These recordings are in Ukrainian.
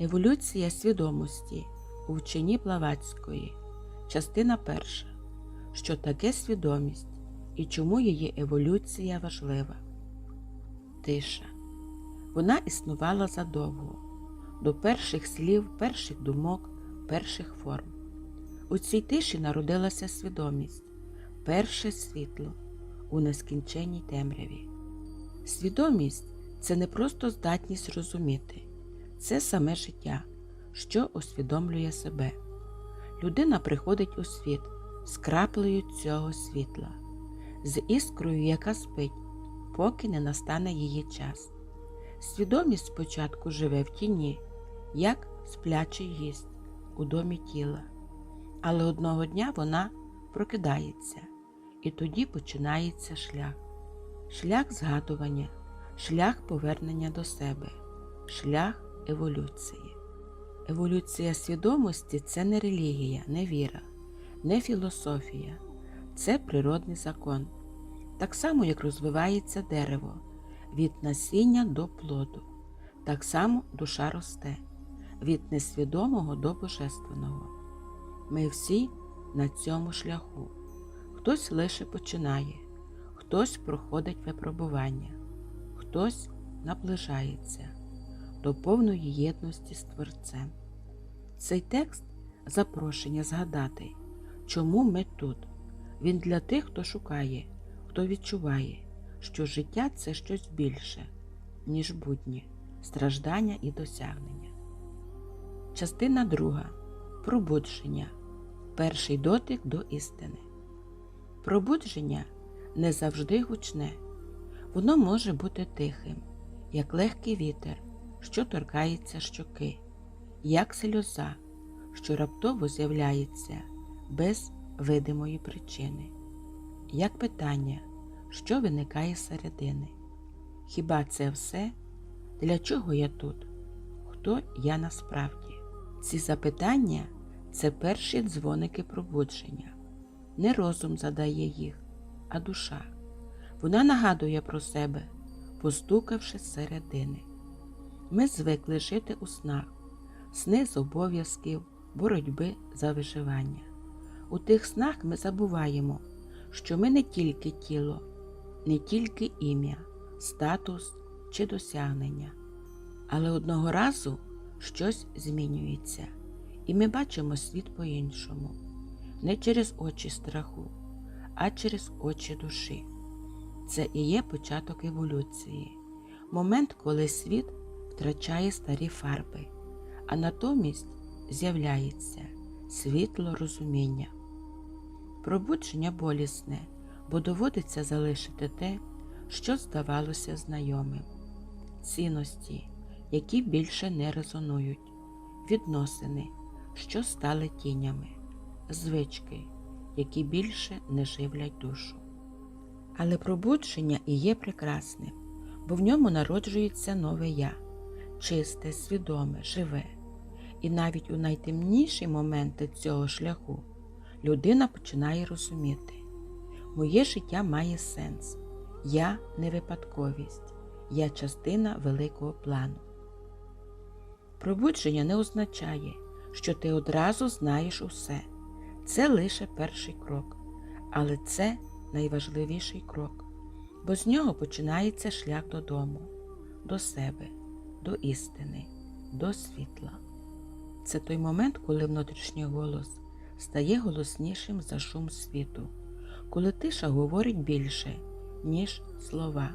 Еволюція свідомості у вченні Блаватської. Частина перша. Що таке свідомість і чому її еволюція важлива? Тиша. Вона існувала задовго, до перших слів, перших думок, перших форм. У цій тиші народилася свідомість, перше світло у нескінченній темряві. Свідомість це не просто здатність розуміти, це саме життя, що усвідомлює себе. Людина приходить у світ з краплею цього світла, з іскрою, яка спить, поки не настане її час. Свідомість спочатку живе в тіні, як сплячий гість у домі тіла, але одного дня вона прокидається, і тоді починається шлях, шлях згадування, шлях повернення до себе, шлях еволюції. Еволюція свідомості це не релігія, не віра, не філософія, це природний закон. Так само, як розвивається дерево від насіння до плоду, так само душа росте від несвідомого до божественного. Ми всі на цьому шляху. Хтось лише починає, хтось проходить випробування, хтось наближається до повної єдності з Творцем. Цей текст запрошення згадати, чому ми тут. Він для тих, хто шукає, хто відчуває, що життя це щось більше, ніж будні, страждання і досягнення. Частина друга. Пробудження. Перший дотик до істини. Пробудження не завжди гучне. Воно може бути тихим, як легкий вітер, що торкається щоки, як сльоза, що раптово з'являється без видимої причини, як питання, що виникає середини. Хіба це все? Для чого я тут? Хто я насправді? Ці запитання це перші дзвоники пробудження. Не розум задає їх, а душа. Вона нагадує про себе, постукавши середини. Ми звикли жити у снах, сни з обов'язків, боротьби за виживання. У тих снах ми забуваємо, що ми не тільки тіло, не тільки ім'я, статус чи досягнення, але одного разу щось змінюється, і ми бачимо світ по-іншому, не через очі страху, а через очі душі. Це і є початок еволюції, момент, коли світ втрачає старі фарби, а натомість з'являється світло розуміння. Пробудження болісне, бо доводиться залишити те, що здавалося знайомим, цінності, які більше не резонують, відносини, що стали тінями, звички, які більше не живлять душу. Але пробудження і є прекрасним, бо в ньому народжується нове я, чисте, свідоме, живе. І навіть у найтемніші моменти цього шляху людина починає розуміти, моє життя має сенс, я не випадковість, я частина великого плану. Пробудження не означає, що ти одразу знаєш усе. Це лише перший крок, але це найважливіший крок, бо з нього починається шлях додому, до себе, до істини, до світла. Це той момент, коли внутрішній голос стає голоснішим за шум світу, коли тиша говорить більше, ніж слова,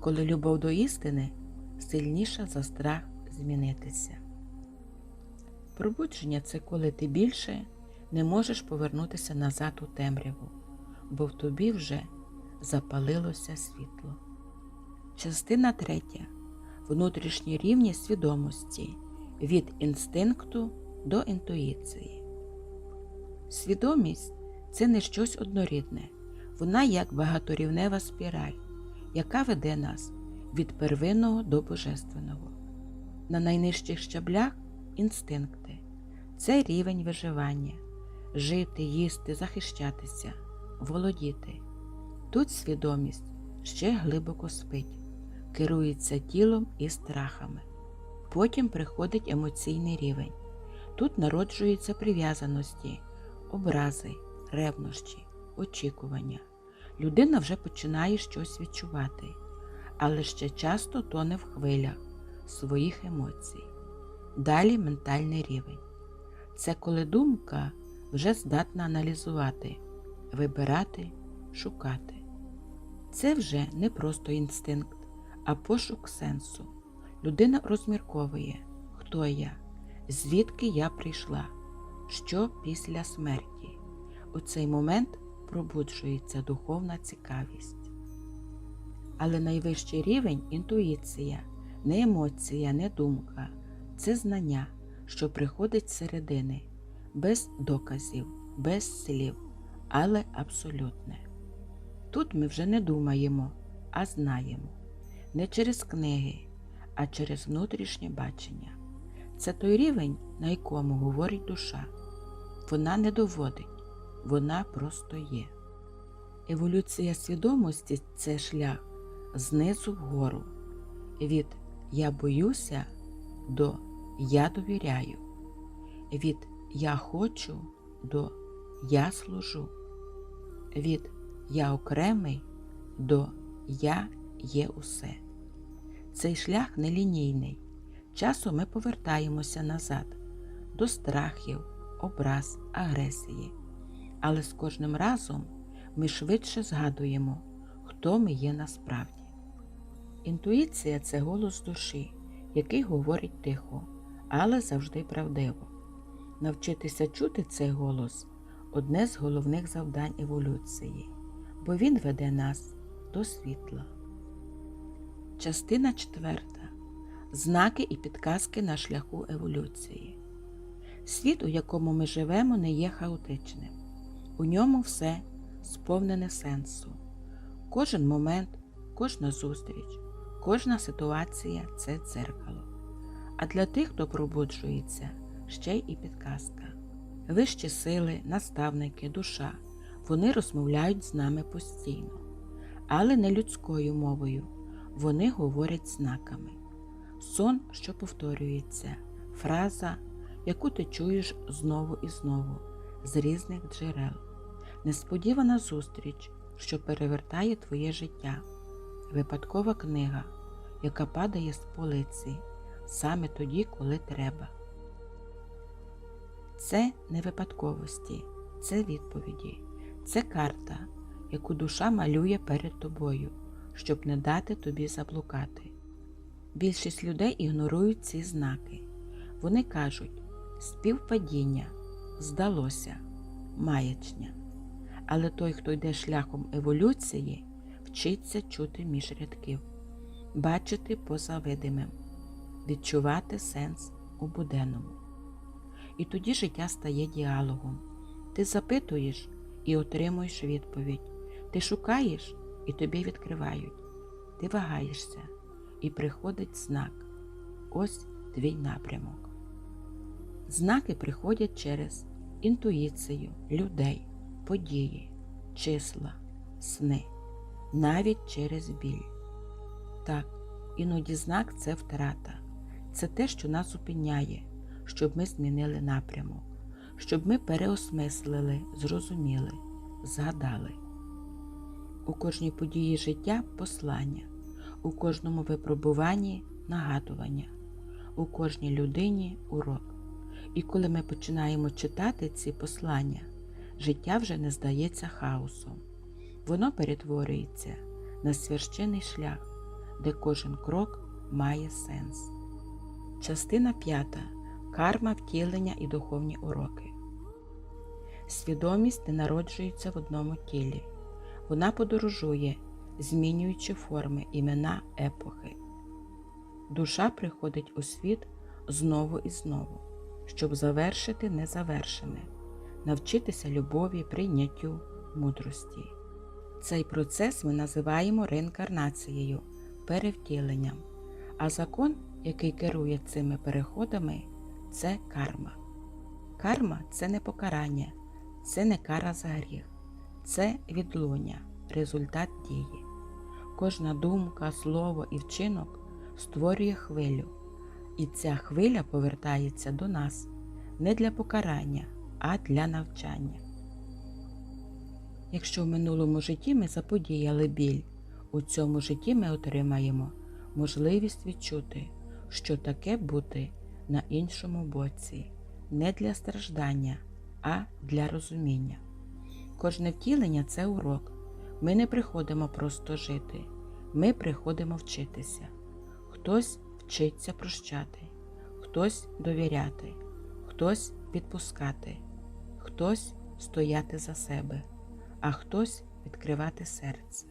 коли любов до істини сильніша за страх змінитися. Пробудження це коли ти більше не можеш повернутися назад у темряву, бо в тобі вже запалилося світло. Частина третя. Внутрішні рівні свідомості від інстинкту до інтуїції. Свідомість це не щось однорідне, вона як багаторівнева спіраль, яка веде нас від первинного до божественного. На найнижчих щаблях інстинкти це рівень виживання, жити, їсти, захищатися, володіти. Тут свідомість ще глибоко спить, керується тілом і страхами. Потім приходить емоційний рівень. Тут народжуються прив'язаності, образи, ревнощі, очікування. Людина вже починає щось відчувати, але ще часто тоне в хвилях своїх емоцій. Далі ментальний рівень. Це коли думка вже здатна аналізувати, вибирати, шукати. Це вже не просто інстинкт, а пошук сенсу. Людина розмірковує, хто я, звідки я прийшла, що після смерті. У цей момент пробуджується духовна цікавість. Але найвищий рівень інтуїція, не емоція, не думка, це знання, що приходить з середини, без доказів, без слів, але абсолютне. Тут ми вже не думаємо, а знаємо, не через книги, а через внутрішнє бачення. Це той рівень, на якому говорить душа. Вона не доводить, вона просто є. Еволюція свідомості це шлях знизу вгору, від я боюся до я довіряю, від я хочу до я служу, від я окремий до я є усе. Цей шлях нелінійний. Часом ми повертаємося назад до страхів, образ, агресії. Але з кожним разом ми швидше згадуємо, хто ми є насправді. Інтуїція це голос душі, який говорить тихо, але завжди правдиво. Навчитися чути цей голос одне з головних завдань еволюції, бо він веде нас до світла. Частина четверта. Знаки і підказки на шляху еволюції. Світ, у якому ми живемо, не є хаотичним. У ньому все сповнене сенсу. Кожен момент, кожна зустріч, кожна ситуація це дзеркало. А для тих, хто пробуджується, ще й підказка. Вищі сили, наставники, душа, вони розмовляють з нами постійно, але не людською мовою. Вони говорять знаками. Сон, що повторюється, фраза, яку ти чуєш знову і знову з різних джерел, несподівана зустріч, що перевертає твоє життя, випадкова книга, яка падає з полиці саме тоді, коли треба. Це не випадковості, це відповіді, це карта, яку душа малює перед тобою, щоб не дати тобі заблукати. Більшість людей ігнорують ці знаки. Вони кажуть співпадіння, здалося, маячня. Але той, хто йде шляхом еволюції, вчиться чути між рядків, бачити поза видимим, відчувати сенс у буденному. І тоді життя стає діалогом. Ти запитуєш і отримуєш відповідь. Ти шукаєш і тобі відкривають. Ти вагаєшся і приходить знак. Ось твій напрямок. Знаки приходять через інтуїцію людей, події, числа, сни, навіть через біль. Так, іноді знак це втрата, це те, що нас зупиняє, щоб ми змінили напрямок, щоб ми переосмислили, зрозуміли, згадали. У кожній події життя послання у кожному випробуванні нагадування, у кожній людині урок. І коли ми починаємо читати ці послання, життя вже не здається хаосом. Воно перетворюється на священий шлях, де кожен крок має сенс. Частина п'ята. Карма, втілення і духовні уроки. Свідомість не народжується в одному тілі. Вона подорожує змінюючи форми імена епохи. Душа приходить у світ знову і знову, щоб завершити незавершене, навчитися любові, прийняттю, мудрості. Цей процес ми називаємо реінкарнацією, перевтіленням, а закон, який керує цими переходами, це карма. Карма це не покарання, це не кара за гріх, це відлуння, результат дії. Кожна думка, слово і вчинок створює хвилю, І ця хвиля повертається до нас не для покарання, а для навчання. Якщо в минулому житті ми заподіяли біль, у цьому житті ми отримаємо можливість відчути, що таке бути на іншому боці, не для страждання, а для розуміння. Кожне втілення це урок. Ми не приходимо просто жити, ми приходимо вчитися. Хтось вчиться прощати, хтось довіряти, хтось відпускати, хтось стояти за себе, а хтось відкривати серце.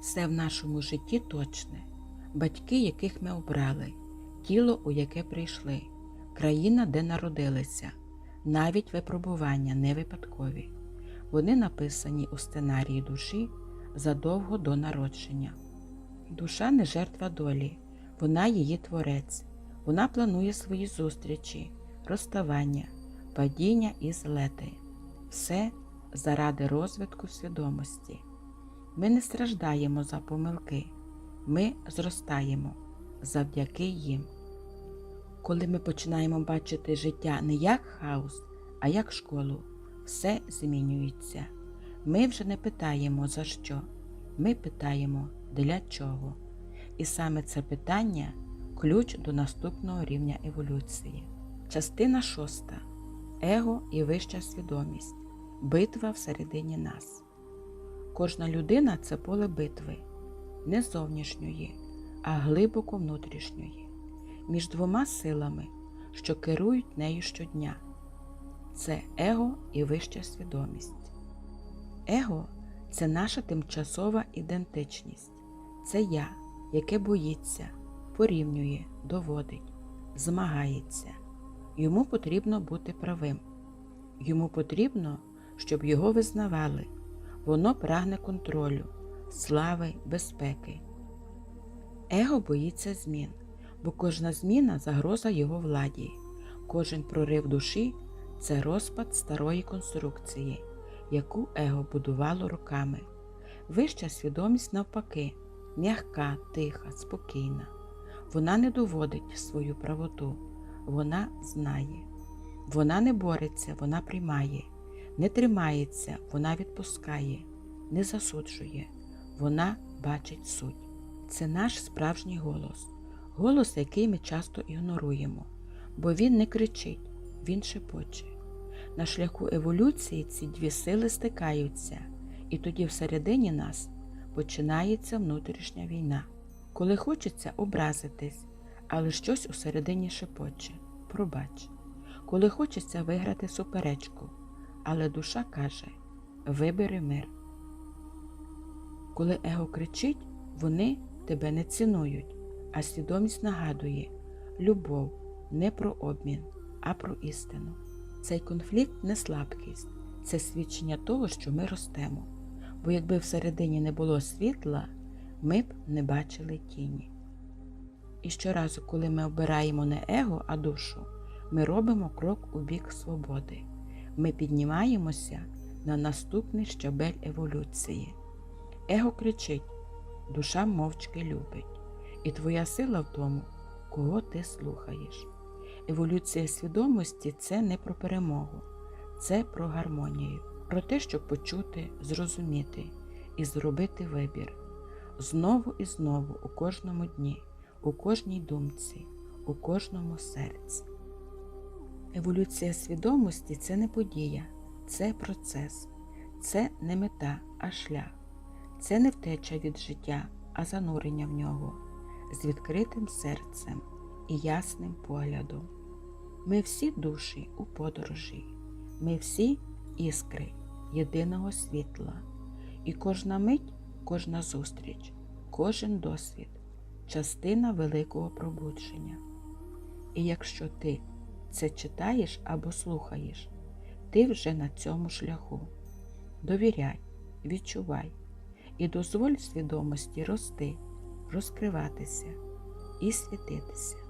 Все в нашому житті точне, батьки, яких ми обрали, тіло, у яке прийшли, країна, де народилися, навіть випробування не випадкові. Вони написані у сценарії душі задовго до народження. Душа не жертва долі, вона її творець. Вона планує свої зустрічі, розставання, падіння і злети. Все заради розвитку свідомості. Ми не страждаємо за помилки, ми зростаємо завдяки їм. Коли ми починаємо бачити життя не як хаос, а як школу, все змінюється. Ми вже не питаємо за що, ми питаємо для чого. І саме це питання ключ до наступного рівня еволюції. Частина шоста. Его і вища свідомість. Битва всередині нас. Кожна людина це поле битви, не зовнішньої, а глибоко внутрішньої, між двома силами, що керують нею щодня. Це его і вища свідомість. Его це наша тимчасова ідентичність. Це я, яке боїться, порівнює, доводить, змагається. Йому потрібно бути правим. Йому потрібно, щоб його визнавали. Воно прагне контролю, слави, безпеки. Его боїться змін, бо кожна зміна загроза його владі, кожен прорив душі це розпад старої конструкції, яку его будувало роками. Вища свідомість, навпаки, м'яка, тиха, спокійна. Вона не доводить свою правоту, вона знає. Вона не бореться, вона приймає, не тримається, вона відпускає, не засуджує, вона бачить суть. Це наш справжній голос, голос, який ми часто ігноруємо, бо він не кричить, він шепоче. На шляху еволюції ці дві сили стикаються, і тоді всередині нас починається внутрішня війна, коли хочеться образитись, але щось усередині шепоче пробач, коли хочеться виграти суперечку, але душа каже вибери мир. Коли его кричить, вони тебе не цінують, а свідомість нагадує любов не про обмін, а про істину. Цей конфлікт не слабкість, це свідчення того, що ми ростемо. Бо якби всередині не було світла, ми б не бачили тіні. І щоразу, коли ми обираємо не его, а душу, ми робимо крок у бік свободи. Ми піднімаємося на наступний щабель еволюції. Его кричить, душа мовчки любить, і твоя сила в тому, кого ти слухаєш. Еволюція свідомості це не про перемогу, це про гармонію, про те, щоб почути, зрозуміти і зробити вибір знову і знову у кожному дні, у кожній думці, у кожному серці. Еволюція свідомості це не подія, це процес, це не мета, а шлях, це не втеча від життя, а занурення в нього з відкритим серцем і ясним поглядом. Ми всі душі у подорожі, ми всі іскри єдиного світла, і кожна мить, кожна зустріч, кожен досвід частина великого пробудження. І якщо ти це читаєш або слухаєш, ти вже на цьому шляху. Довіряй, відчувай і дозволь свідомості рости, розкриватися і світитися.